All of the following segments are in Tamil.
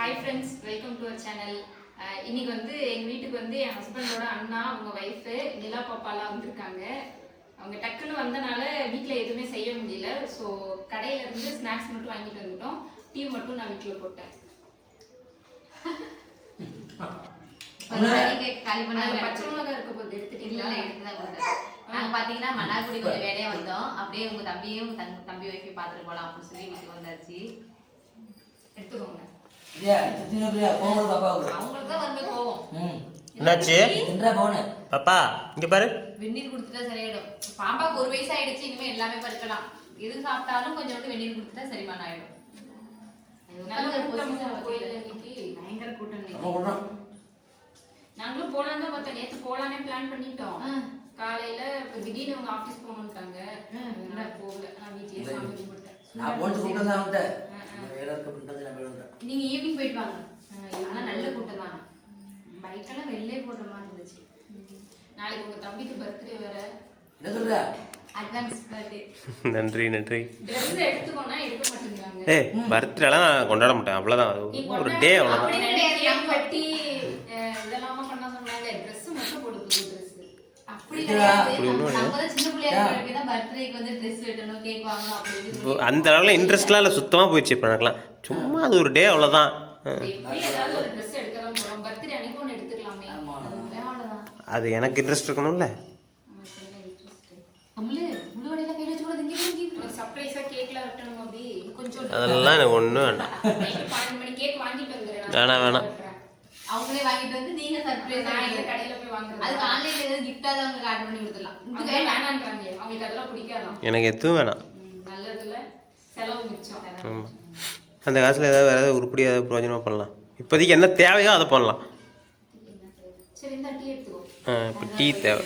Hi friends welcome to our channel இன்னைக்கு வந்து எங்க வீட்டுக்கு வந்து என் ஹஸ்பண்டோட அண்ணா அவங்க ஒய்ஃபு நிலா பாப்பாலாம் வந்திருக்காங்க. அவங்க டக்குன்னு வந்தனால வீட்டில் எதுவுமே செய்ய முடியல. ஸோ கடையில இருந்து ஸ்நாக்ஸ் மட்டும் வாங்கிட்டு வந்துட்டோம். டீ மட்டும் நான் வீட்டில் போட்டேன். காலி நாங்க பண்ணாங்க பச்சை மிளகா இருக்க போது எடுத்துட்டீங்களா? இல்ல எடுத்துதான் கொடுத்தேன். நாங்க பாத்தீங்கன்னா மன்னார்குடி கொஞ்சம் வேலையா வந்தோம். அப்படியே உங்க தம்பியும் தன் தம்பி ஒய்ஃபையும் பாத்துட்டு போலாம் அப்படின்னு சொல்லி வீட்டுக்கு வந்தாச்சு. எடுத்துக்கோங்க என்னாச்சு. பாப்பா இங்க பாரு. வெந்நீர் கொடுத்துட்டா சரியாயிடும். பாப்பாக்கு ஒரு வயசு ஆயிடுச்சு இனிமே எல்லாமே பறிக்கலாம். எது சாப்பிட்டாலும் கொஞ்சம் வெந்நீர் கொடுத்துட்டா சரிமான ஆயிடும். பயங்கர கூட்டம். நாங்களும் போலான்னு தான் பார்த்தோம். நேத்து போலானே பிளான் பண்ணிட்டோம். காலையில திடீர்னு அவங்க ஆபீஸ் போகணும்ட்டாங்க. போகல. நான் வீட்லயே சாமி கும்பிட்டேன். நான் தான் போய் வந்துட்டேன். நீங்க ஈவினிங் போயிட்டு வாங்க ஆனா நல்ல கூட்டம் தான் பைக்கெல்லாம் வெளிலே போடுற மாதிரி இருந்துச்சு. நாளைக்கு உங்க தம்பிக்கு பர்த்டே வேற. என்ன சொல்ற? அட்வான்ஸ் பர்த்டே நன்றி நன்றி. ட்ரெஸ் எடுத்துக்கோனா எடுக்க மாட்டேங்கிறாங்க. ஏய் பர்த்டேலாம் நான் கொண்டாட மாட்டேன். அவ்வளோதான் நீ ஒரு கொண்டாடு. டே அவ்வளோதான் அப்படி நினைச்சு கேக் வெட்டி, அஹ், இதெல்லாமா பண்ண சொன்னாங்க Dress மட்டும் போடு, புது dress. அப்படி இதுவா? கிடையாது. அப்படி ஒண்ணும் நம்ம தான் சின்ன பிள்ளையா இருக்கிற தான் பர்த்டேக்கு வந்து ட்ரெஸ் வெட்டணும் கேக் வாங்கணும் அப்படி இப்படின்னு இப்போ அந்த அளவுல இன்ட்ரெஸ்ட்லாம் இல்லை. சுத்தமாக போயிடுச்சு இப்போ எனக்குலாம் சும்மா அது ஒரு டே அவ்வளோதான் அது எனக்கு இன்ட்ரெஸ்ட் இருக்கணும்ல. அதெல்லாம் எனக்கு ஒன்றும் வேண்டாம். வேணாம், வேணாம். அவங்களே வாங்கிட்டு வந்து நீங்க சர்ப்ரைஸ் எங்க கடையில போய் வாங்குறது? அதுக்கு ஆன்லைன்ல ஏதாவது கிஃப்டா தான் அவங்க ஆர்டர் பண்ணி கொடுத்துடலாம். அவங்க இதுக்கு வேணான்றாங்க. அவங்களுக்கு அதெல்லாம் பிடிக்காதாம். எனக்கு எதுவும் வேணாம். ம், நல்லதுல செலவு மிச்சம். அந்த காசில் ஏதாவது வேறு ஏதாவது உருப்படி ஏதாவது பிரயோஜனமாக பண்ணலாம். இப்போதைக்கு என்ன தேவையோ அதை பண்ணலாம். சரி இந்த டீ எடுத்துக்கோ. இப்போ டீ தேவை.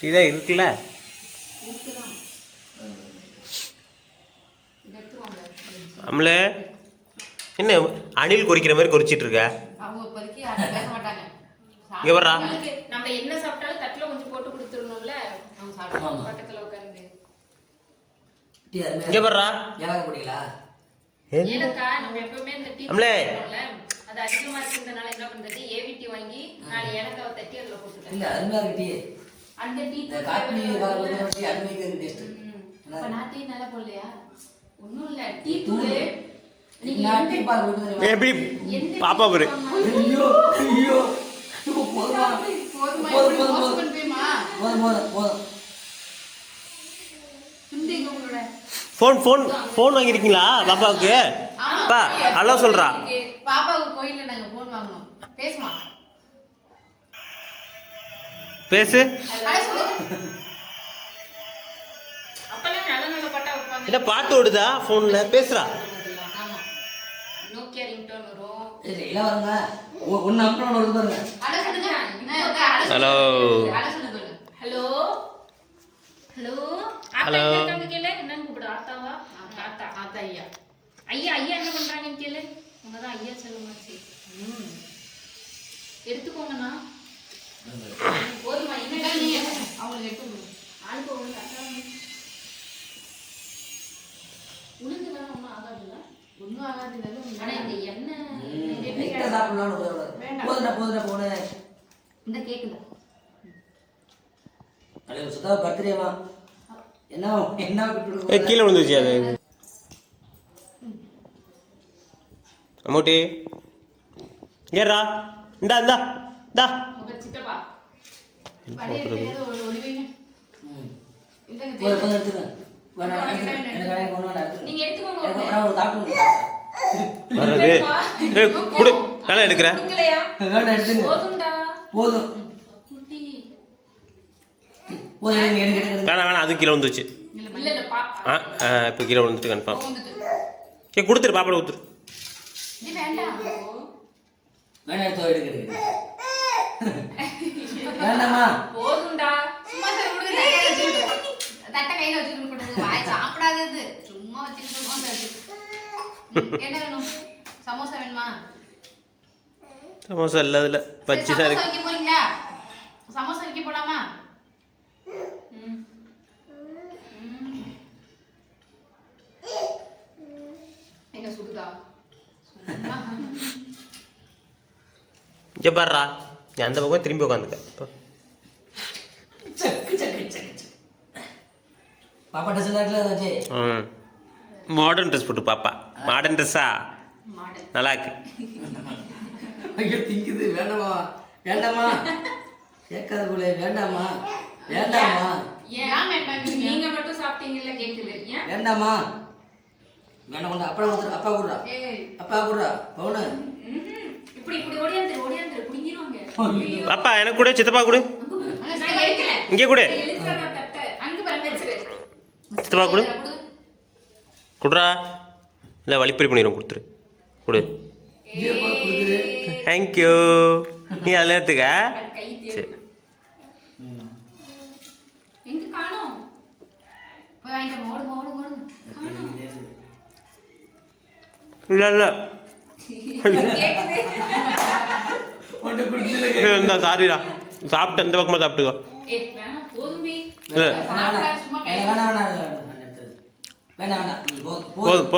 டீ தான் இருக்குல்ல. நம்மளே என்ன அணில் குறிக்கிற மாதிரி குறிச்சிட்டு இருக்க? அவங்க இப்போதைக்கு யாரும் பேச மாட்டாங்க. இங்க வர்றா. நம்ம என்ன சாப்பிட்டாலும் தட்டுல கொஞ்சம் போட்டு கொடுத்துடணும்ல பக்கத்துல உட்காந்து இங்கே வர்றா ஏலக்காய் போட்டீங்களா? ஏலக்காய் நம்ம எப்பவுமே இந்த டீ அம்லே. அது அதிகமா இருக்கிறதுனால என்ன பண்றது? ஏவிட்டி வாங்கி நாலு ஏலக்காவை தட்டி அதுல போட்டுட்டேன் இல்ல, அருமையா இருக்கு டீ. அந்த டீ காப்பி பால் டீ அருமையா இருக்கு taste. இப்ப நான் டீ நல்லா போடலையா? ஒண்ணும் இல்ல. டீ தூள். எப்படி? பாப்பா பாரு. ஐயோ, ஐயோ. போதுமா? போதுமா போதும், போதும், போதும், போதும். துண்டிங்க உங்களோட ஃபோன் ஃபோன் ஃபோன் வாங்கியிருக்கீங்களா பாப்பாவுக்கு? பா ஹலோ சொல்கிறா பாப்பாவுக்கு கோயில்ல நாங்க போன் வாங்கணும் பேசுமா? பேசு. என்ன பாட்டு ஓடுதா ஃபோனில் பேசுகிறா. ஹலோ. சொல்லு ஹலோ ஹலோ ஆத்தாவா ஆத்தா ஆத்தா ஐயா. ஐயா ஐயா என்ன பண்றாங்கன்னு கேளு. உங்கதான் ஐயா செல்லுமாச்சு ம். எடுத்துக்கோங்கண்ணா. போதுமா என்ன நீ அவங்களுக்கு எடுத்து. ஆளுக்கு ஒன்று கரெக்டாக உளுந்து வேணா ஒன்றும் ஆகாதுல்ல? ஒண்ணும் ஆகாது இருந்தாலும் ஆனா இந்த எண்ணெய் ம், இது எப்படி லைட்டா சாப்பிடலாம்னு ஒரு- ஒரு- வேண்டாம். போதுடா, போதுடா, போனே. இந்த கேக்குல அடே, சுதா விட்டு ஏ கீழே விழுந்துச்சு அது? அம்மூட்டி ஏறா. இந்தா இந்தா இந்தா. எடுக்கிறேன். போதும். வேணாம் வேணாம் கீழே இல்ல இல்ல பா ஆ இப்போ கீழே விழுந்துட்டு கன்ஃபார்ம் வந்துட்டு ஏ கொடுத்துரு பாப்பாட கொடுத்துரு. இது வேண்டாம். போதும்டா. சும்மா தட்டை கையில வாய் சாப்பிடாதது என்ன வேணும்? சமோசா வேணுமா? சமோசா பச்சி தான் இருக்கு. இங்கே பாடுறா நீ அந்த பக்கம் திரும்பி உட்காந்துக்க ம். மாடர்ன் ட்ரெஸ் போட்டு பாப்பா. மாடர்ன் ட்ரெஸ்ஸா நல்லா இருக்கு. ஐயோ திங்குது. வேண்டாமா? வேண்டாமா? கேட்காத போல. வேண்டாமா? வேண்டாமா? நீங்க மட்டும் சாப்பிட்டீங்கல்ல கேக்குது. ஏன்? வேண்டாமா? வேண்டாம் கொண்டு அப்பா கொடுத்துரு அப்பா கொடுறா. அப்பா கொடுறா. பவுனு. இப்படி இப்படி ஓடியாந்துரு அப்பா எனக்கு கூட சித்தப்பா கூட. இங்கே கூட. சித்தப்பா கூட. குடுறா. இல்லை வழிப்பறி பண்ணிடும் கொடுத்துரு. கொடு. தேங்க்யூ நீ அதில் எடுத்துக்க. சரி. இல்லை இல்லை. இந்த சாரிடா. சாப்பிட்டு இந்த பக்கமாக சாப்பிட்டுக்கோ. போதுமே. போதும்.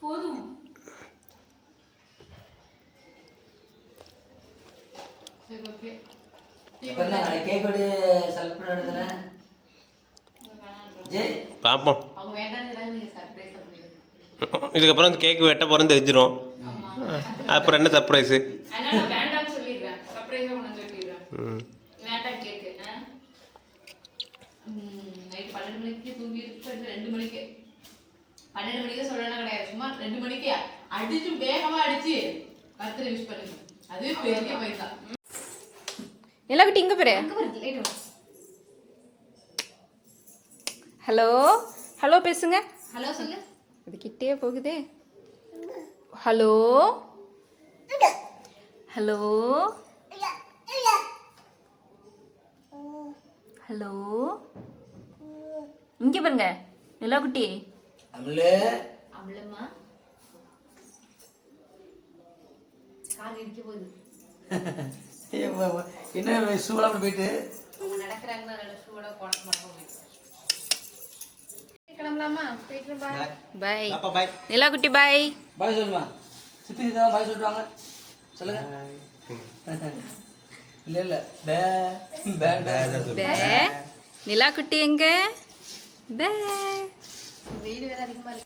போதும், இதுக்கப்புறம் இந்த கேக்கு வெட்ட போகிறோம் தெரிஞ்சிடும் அப்புறம் என்ன சர்ப்ரைஸு ம். பன்னெண்டு மணிக்கு சொல்லணும் கிடையாது. சும்மா ரெண்டு மணிக்கு. அடிச்சு வேகமா அடிச்சு பர்த்டே விஷ் பண்ணுங்க. அதுவே பெரிய பைசா நிலக்குட்டி இங்க பாரு. ஹலோ ஹலோ பேசுங்க. ஹலோ சொல்லு அது கிட்டே போகுதே. ஹலோ? ஹலோ? ஹலோ? இங்க பாருங்க நிலாக்குட்டி அமலு? அவ்வளோமா கால் இடிக்க போகுது. என்ன சூழலாம் போயிட்டு? அவங்க நல்ல ஷூவோட மாட்டோம் கிளம்பலாமா? போயிட்டு பா பாய் அப்பா பாய் நிலாக்குட்டி பாய் பாய் சொல்லுமா. சித்தி தான் பாய் சொல்லிட்டு வாங்க சொல்லுங்க இல்ல இல்ல. பே பே பே நிலாக்குட்டி எங்க? பே வெயில் வேற அதிகமா இருக்கு.